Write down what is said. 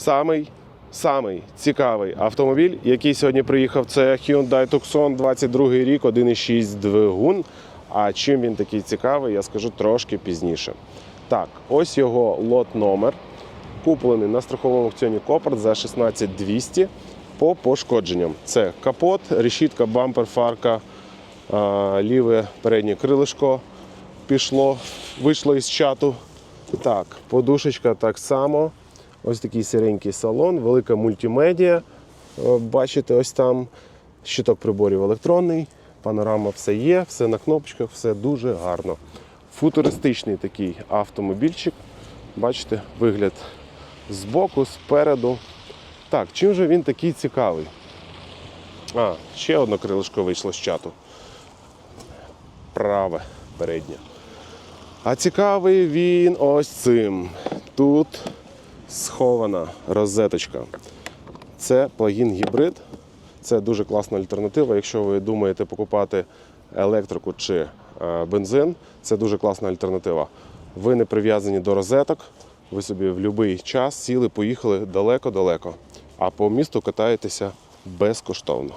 самий, самий цікавий автомобіль, який сьогодні приїхав, це Hyundai Tucson 22 рік, 1,6 двигун. А чим він такий цікавий, я скажу трошки пізніше. Так, ось його лот номер. Куплений на страховому аукціоні Копарт за 16200 по пошкодженням. Це капот, решітка, бампер, фарка, ліве переднє крилишко пішло, вийшло із чату. Так, подушечка так само. Ось такий сіренький салон, велика мультимедіа. Е, Бачите, ось там щиток приборів електронний, панорама все є, все на кнопочках, все дуже гарно. Футуристичний такий автомобільчик. Бачите, вигляд збоку, спереду. Так, чим же він такий цікавий? А, ще одне крилишко вийшло з чату. Праве переднє. А цікавий він ось цим. Тут схована розеточка. Це плагін гібрид. Це дуже класна альтернатива. Якщо ви думаєте покупати електрику чи е, бензин, це дуже класна альтернатива. Ви не прив'язані до розеток, ви собі в будь-який час сіли, поїхали далеко-далеко, а по місту катаєтеся безкоштовно.